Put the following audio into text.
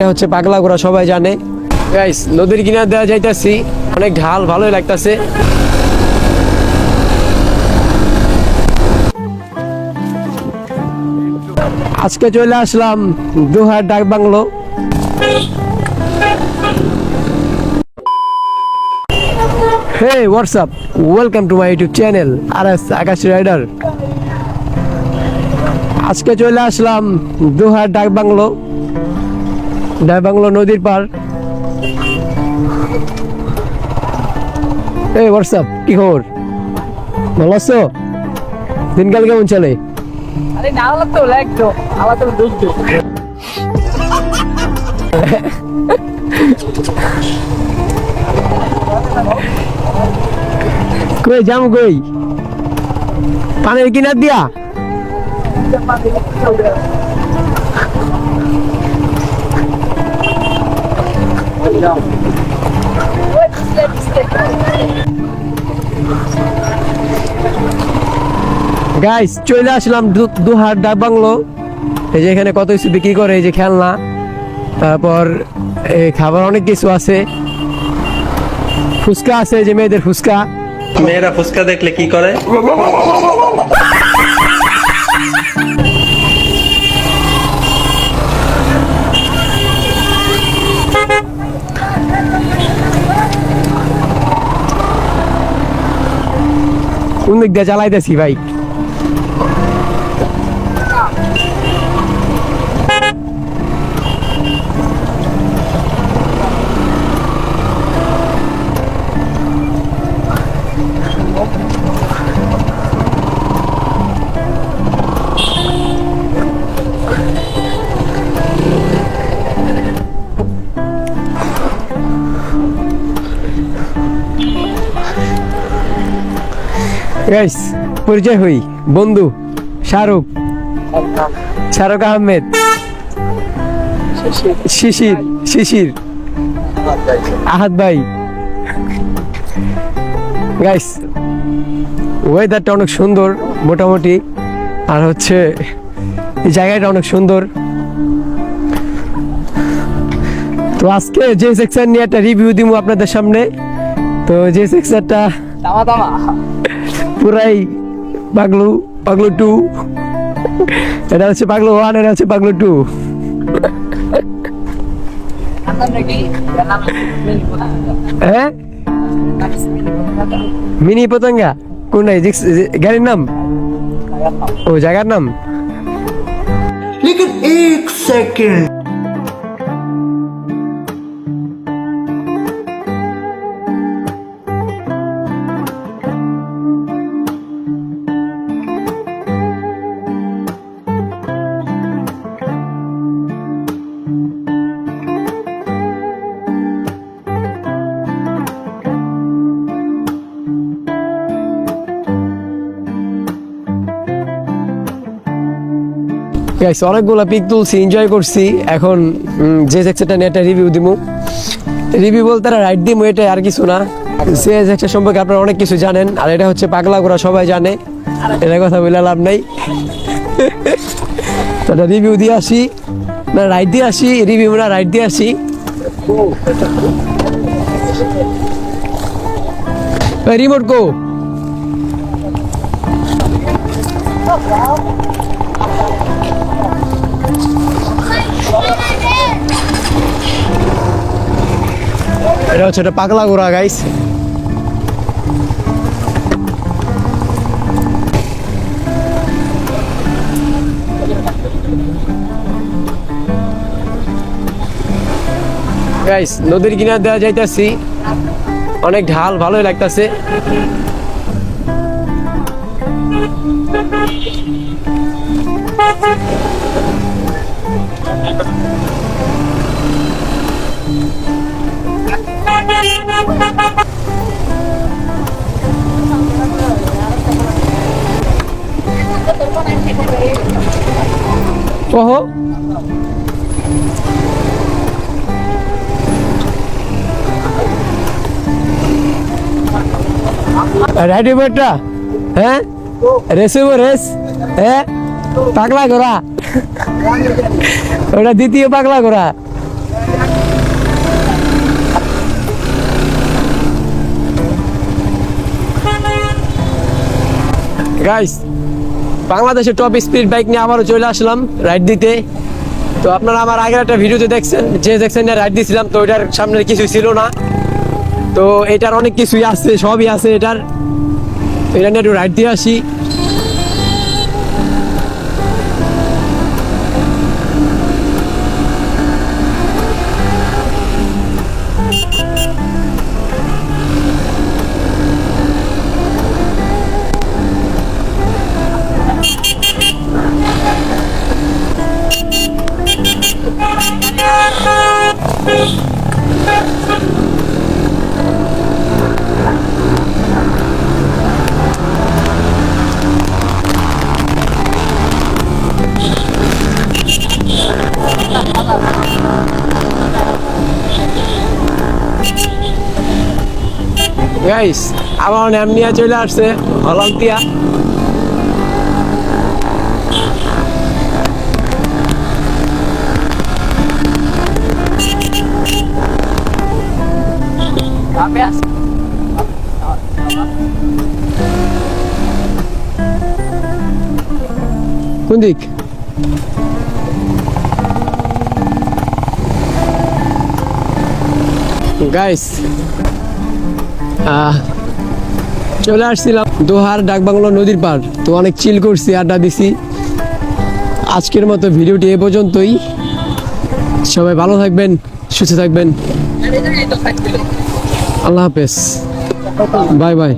এটা হচ্ছে পাগলা ঘোড়া সবাই জানে। গাইস নদীর কিনার দেওয়া যাইতাছি অনেক ঢাল ভালোই লাগতাছে। আজকে চলে আসলাম Duhar Dak bungalow. Hey what's up welcome to my YouTube channel R S Akash rider আজকে চলে আসলাম দুহার ডাক বাংলো। ডাক বাংলো নদীর পার এই হোয়াটসঅ্যাপ কি খবর? ভালো আছো? দিনকাল কেমন চলে? আরে না হলে তো লাগতো আমার তো দুধ কই যাম কই? পানির কিনার দিয়া? গাইস চলে আসলাম দুহার ডাক বাংলো। এই যে এখানে কত কিছু বিক্রি করে, এই যে খেলনা, তারপর এই খাবার অনেক কিছু আছে। ফুচকা আছে যে মেয়েদের ফুচকা। মেয়েরা ফুচকা দেখলে কি করে? কোন জ্বালাইতেছি ভাই। গাইস পরিচয় হই। বন্ধু, শাহরুখ। শাহরুখ আহমেদ। শিশির শিশির। আহাদ ভাই। গাইস ওয়েদারটা অনেক সুন্দর, মোটামুটি। আর হচ্ছে, এই জায়গাটা অনেক সুন্দর। তো আজকে যে সেকশন নিয়ে একটা রিভিউ দিব আপনাদের সামনে, তো যে সেকশনটা tama tama purai baglu baglu du ada si baglu wan ada si baglu du eh mini potong nggak kuna jik garin nam oh jaga nam Lihat, ek second guys অনেকগুলো pic তুলছি enjoy করছি। এখন যে সেকশনটা নিয়ে একটা review দিব review বলতে রাইড দিব এটা আর কিছু না। যে সেকশন সম্পর্কে আপনারা অনেক কিছু জানেন, আর এটা হচ্ছে পাগলা ঘোড়া, সবাই জানে। এটা কথা বলে লাভ নাই। এটা রিভিউ দিয়ে আসি। না রাইড দিয়ে আসি রিভিউ না রাইড দিয়ে আসি। রিমোট কো। এটা হচ্ছে একটা পাগলা ঘোড়া গাইস গাইস নদীর কিনার দেওয়া যাইতাছি। অনেক ঢাল, ভালোই লাগতাছে। রাইডে হ্যাঁ রেসে রেস হ্যাঁ পাগলা ঘোরা ওটা দ্বিতীয় পাগলা ঘোরা গাইস বাংলাদেশের টপ স্পিড বাইক নিয়ে আবারও চলে আসলাম রাইড দিতে। তো আপনারা আমার আগের একটা ভিডিওতে দেখছেন, যে দেখছেন না রাইড দিয়েছিলাম তো ওইটার সামনে কিছু ছিল না। তো এটার অনেক কিছুই আছে, সবই আছে এটার। এটা নিয়ে একটু রাইড দিয়ে আসি। গাইস আমার ন্যাম নিয়ে চলে আসছে হলান্তিয়া আমি আসি কোন দিক গাইস চলে আসছিলাম দোহার ডাকবাংলো নদীর পার। তো অনেক চিল করছি, আড্ডা দিছি। আজকের মতো ভিডিওটি এ পর্যন্তই। সবাই ভালো থাকবেন, সুস্থ থাকবেন। আল্লাহ হাফেজ। Bye bye.